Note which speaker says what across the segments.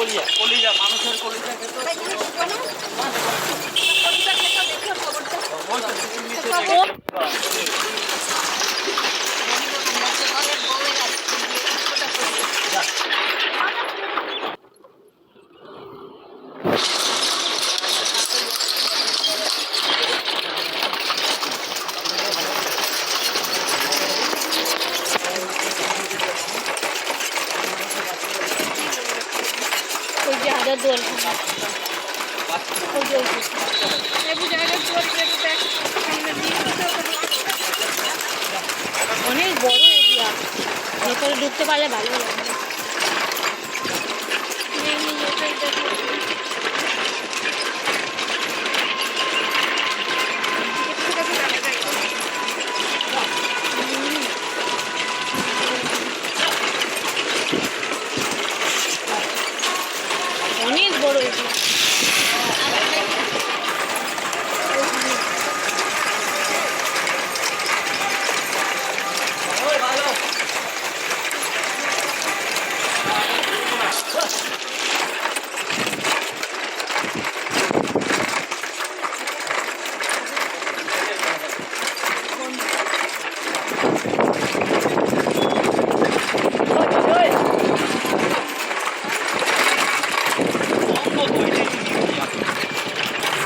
Speaker 1: কলিজা কলিজা মানুষের কলিজা খেতে
Speaker 2: অনেক বড় এরিয়া ভেতরে ঢুকতে পারলে ভালো লাগবে
Speaker 1: নিয়ে নিয়ে এটাই দেখো। এদিকে থেকে দেখা যায়।
Speaker 2: অনেক বড় এরিয়া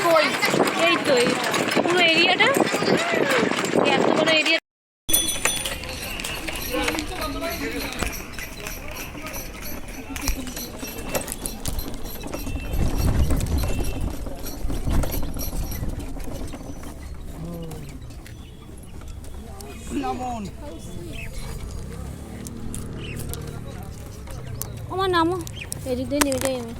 Speaker 2: কই এই তো এই পুরো এরিয়াটা এই এত বড় এরিয়া আমার নামও এদিক দিয়ে নেমে যাই আমি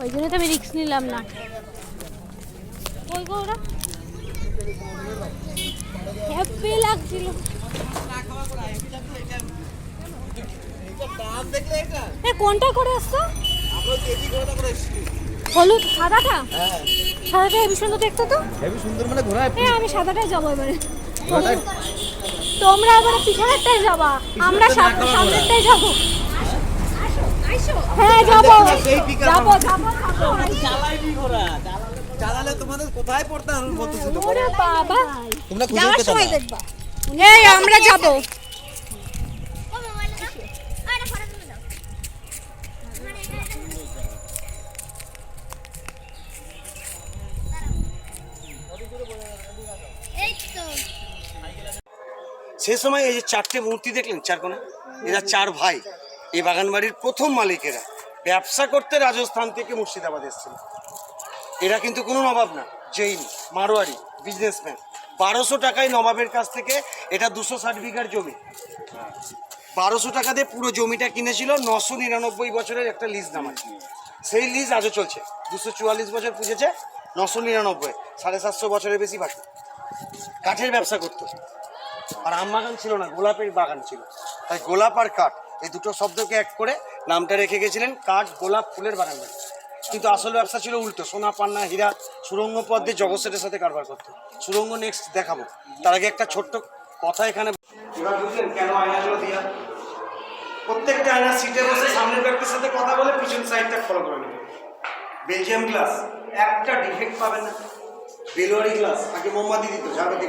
Speaker 2: ওই জন্য তো আমি রিক্স নিলাম না ওই গো ওরা হ্যাপি লাগছিল কোনটা করে আসছো হলুদ সাদাটা? সাদাটা হেবি সুন্দর দেখতে তো?
Speaker 3: হেবি সুন্দর মানে ঘোড়ায়
Speaker 2: হ্যাঁ আমি সাদাটাই যাব এবারে। তোমরা এবারে পিছনেরটাই যাবা আমরা সামনেরটাই যাব। হ্যাঁ যাব। যাব যাব
Speaker 3: চালাইনি ঘোড়া চালালে তোমাদের কোথায় পড়তে আমি বলতেছিল
Speaker 2: ওরে বাবা।
Speaker 3: তোমরা খুঁজে পেতে না।
Speaker 2: দেখবা।
Speaker 1: এই আমরা যাব।
Speaker 4: সে সময় এই যে চারটে মূর্তি দেখলেন, চার কোণে? এরা চার ভাই। এই বাগানবাড়ির প্রথম মালিকেরা ব্যবসা করতে রাজস্থান থেকে মুর্শিদাবাদ এসেছিল। এরা কিন্তু কোনো নবাব না জৈন মারোয়ারি বিজনেসম্যান বারোশো টাকায় নবাবের কাছ থেকে এটা দুশো ষাট বিঘার জমি। বারোশো টাকা দিয়ে পুরো জমিটা কিনেছিল, নশো নিরানব্বই বছরের একটা লিজ নামায় সেই লিজ আজও চলছে। দুশো চুয়াল্লিশ বছর পুজেছে, নশো নিরানব্বই, সাড়ে সাতশো বছরের বেশি বাকি। কাঠের ব্যবসা করতো। আর আম বাগান ছিল না, গোলাপের বাগান ছিল। তাই গোলাপ আর কাঠ, এই দুটো শব্দকে এক করে নামটা রেখে গেছিলেন কাঠ, গোলাপ, ফুলের বাগান বাড়ি। কিন্তু আসল ব্যবসা ছিল উল্টো, সোনা, পান্না, হীরা, সুরঙ্গ পথ দিয়ে জগৎসেটের সাথে কারবার করতো। সুরঙ্গ নেক্সট দেখাবো। তার আগে একটা ছোট্ট কথা এখানে প্রত্যেকটা আয়না সিটে বসে সামনের ব্যক্তির সাথে কথা বলে পিছন সাইডটা ফলো করে নেবে। বেলজিয়াম গ্লাস একটা ডিফেক্ট পাবেন না। বেলোয়ারি গ্লাস আগে মোমবাতি দিত, ঝাড়বাতি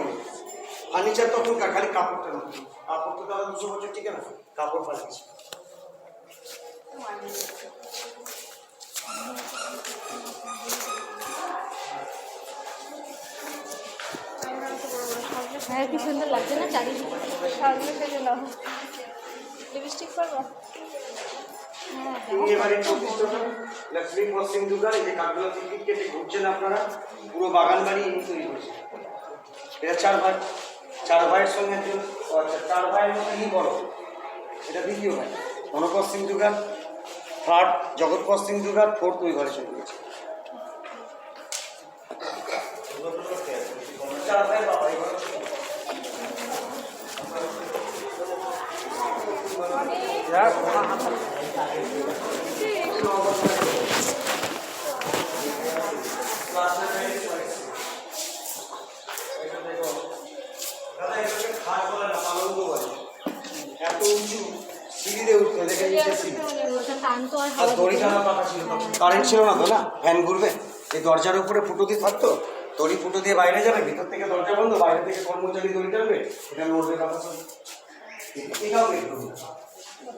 Speaker 4: ফার্নিচার তখন কা- খালি কাপড়টা নতুন কাপড় তো তাহলে দুশো বছর ঠিক না? কাপড় পাল্টেছে
Speaker 2: হ্যাঁ কি সুন্দর লাগছে না চারিদিকে?
Speaker 1: সামনে থেকে নাও লিপস্টিক করব
Speaker 4: এবারে লক্ষ্মী পশ্চিম দুর্গার এই যে কাঠগুলো টিকিট কেটে ঘুরছেন আপনারা পুরো বাগান বাড়ি তৈরি করেছে এটা চার ভাই চার ভাইয়ের সঙ্গে আচ্ছা চার ভাইয়ের মধ্যে ইনি বড়? এটা দ্বিতীয় ভাই। মনোপর সিং থার্ড জগৎপর সিং দুর্গার ফোর্থ ওই ঘরে চলে গেছে ছিল। দাদা এটাকে খাট বলে না পালঙ্ক বলে এত উঁচু সিঁড়িতে উঠতে দেখে নিচে সিঁড়ি
Speaker 2: টান তো আর
Speaker 4: আর
Speaker 2: হাওয়া
Speaker 4: দড়ি টানা পাকা ছিল কারেন্ট ছিল না তো না ফ্যান ঘুরবে। এই দরজার উপরে ফুটো দিয়ে থাকতো দড়ি ফুটো দিয়ে বাইরে যাবে? ভিতর থেকে দরজা বন্ধ, বাইরে থেকে কর্মচারী দড়ি টানবে এটা নড়বে কথা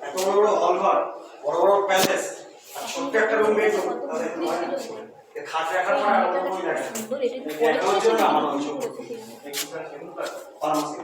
Speaker 4: এত বড় বড় হল ঘর, বড় বড় প্যালেস আর ছোট্ট একটা রুম এ খাট রাখার পর আর কোনো রাখেন না। এই হচ্ছে আমার ফার্মাসি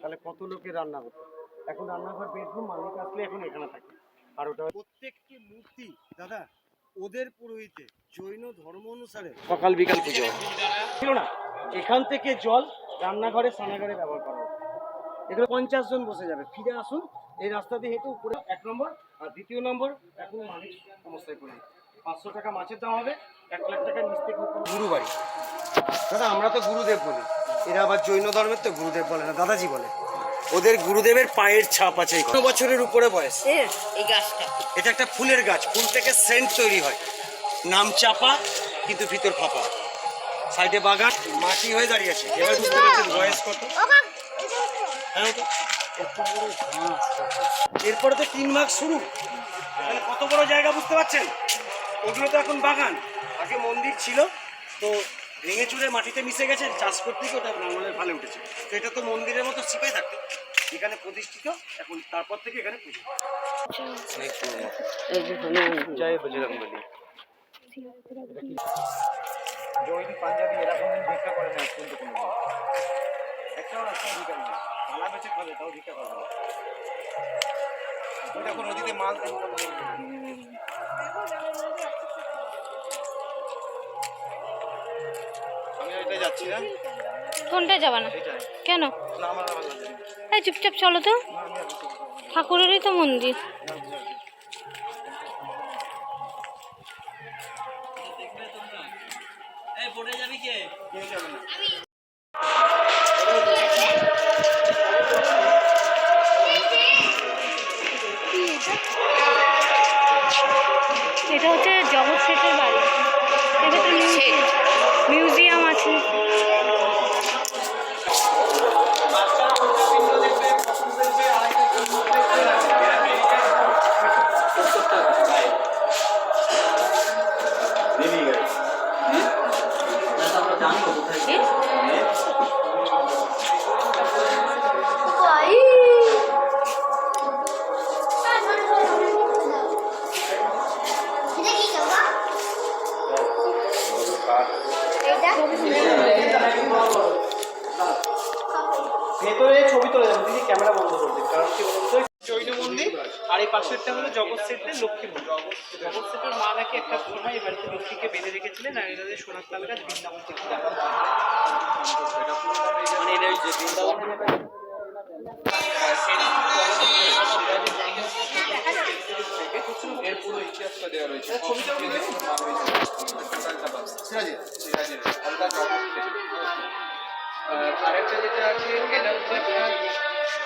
Speaker 4: তাহলে কত লোকের রান্না হতো এখন রান্নাঘর বেডরুম মালিক আসলে এখন এখানে থাকে। আর ওটা প্রত্যেকটি মূর্তি দাদা ওদের পুরোহিতে জৈন ধর্ম অনুসারে। সকাল বিকাল পুজো। ছিল না। এখান থেকে জল রান্নাঘরে স্নানাঘরে ব্যবহার করা হতো এখানে পঞ্চাশ জন বসে যাবে। ফিরে আসুন এই রাস্তা দিয়ে হেঁটে উপরে এক নম্বর আর দ্বিতীয় নম্বর এখন মালিক অবস্থায় পড়ে। পাঁচশো টাকা মাছের দাম হবে এক লাখ টাকা নিচ থেকে গুরু বাড়ি দাদা আমরা তো গুরুদেব বলি। এরা আবার জৈন ধর্মের তো গুরুদেব বলে না দাদাজি বলে। ওদের গুরুদেবের পায়ের ছাপ আছে কত বছরের উপরে বয়স।
Speaker 1: এই গাছটা।
Speaker 4: এটা একটা ফুলের গাছ ফুল থেকে সেন্ট তৈরি হয়। নাম চাপা কিন্তু ভিতর ফাঁপা। সাইডে বাগান মাটি হয়ে দাঁড়িয়ে আছে। এবার বুঝতে পারছেন বয়স কত? হ্যাঁ এরপরে তো তিন মাস শুরু। তাহলে কত বড় জায়গা বুঝতে পারছেন? ওগুলো তো এখন বাগান। আগে মন্দির ছিল তো ভেঙে চুরে মাটিতে মিশে গেছে। চাষ করতে গিয়ে ওটা নাঙ্গলের ভালে উঠেছে। তো এটা তো মন্দিরের মতো সিপাই থাকতো। এখানে প্রতিষ্ঠিত এখন তারপর থেকে এখানে পুজো। জয় বজরং বলি জৈন পাঞ্জাবি এরা কোনদিন ভিক্ষা করে না কিন্তু কোনো একটাও রাস্তা ভিক্ষা নেই। থালা বেচে খাবে তাও ভিক্ষা করবে না। ওই দেখো নদীতে মাছ আমি এটা যাচ্ছি না।
Speaker 2: কোনটা যাবা না। কেন? চুপচাপ চলো তো।
Speaker 4: ঠাকুরেরই তো আর কিছু
Speaker 2: যাবি কে?
Speaker 4: কেউ যাবে না
Speaker 3: জৈন মন্দির আর এই পাশেরটা হলো জগৎ সেটের লক্ষ্মী মন্দির জগৎ সেটের মা নাকি একটা সময় এই বাড়িতে লক্ষ্মীকে বেঁধে রেখেছিলেন আর এনাদের সোনার তাল গাছ বৃন্দাবন থেকে মানে বৃন্দাবন এর পুরো ইতিহাসটা দেওয়া রয়েছে ছবিটা আরেকটা যেটা আছে এটা হচ্ছে আপনার